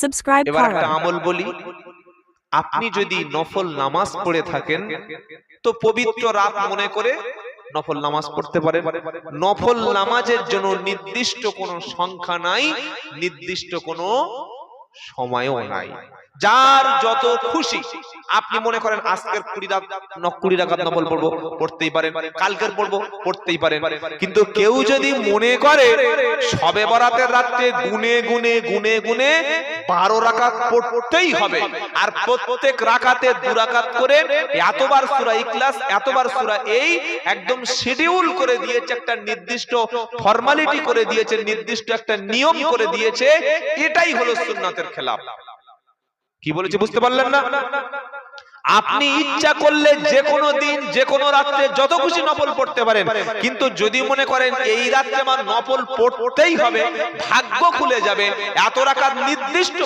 Subscribe এবার একটা আমল বলি আপনি যদি নফল নামাজ পড়ে থাকেন তো পবিত্র রাত মনে করে নফল নামাজ পড়তে পারেন। নফল নামাজের জন্য নির্দিষ্ট কোনো সংখ্যা নাই নির্দিষ্ট কোনো সময়ও নাই। যার যত খুশি আপনি মনে করেন আজকের কুড়ি রাত কুড়ি রাখাত নফল পড়ব পড়তেই পারেন কালকের পড়ব পড়তেই পারেন। কিন্তু কেউ যদি মনে করে সবে বরাতের রাত্রে গুনে গুনে গুনে গুনে বারো রাকাত পড়তেই হবে। আর প্রত্যেক রাকাতে দু রাকাত করে এতবার সুরা ইখলাস, এতবার সুরা এই একদম শিডিউল করে দিয়েছে একটা নির্দিষ্ট ফর্মালিটি করে দিয়েছে, নির্দিষ্ট একটা নিয়ম করে দিয়েছে। এটাই হলো সুন্নাতের খেলাফ। কি বলেছে বুঝতে পারলেন না? আপনি ইচ্ছা করলে যে কোনো দিন, যে কোনো রাত্রে যত খুশি নফল পড়তে পারেন। কিন্তু যদি মনে করেন এই রাত্রে আমার নফল পড়তেই হবে, ভাগ্য খুলে যাবে, এত রাখার নির্দিষ্ট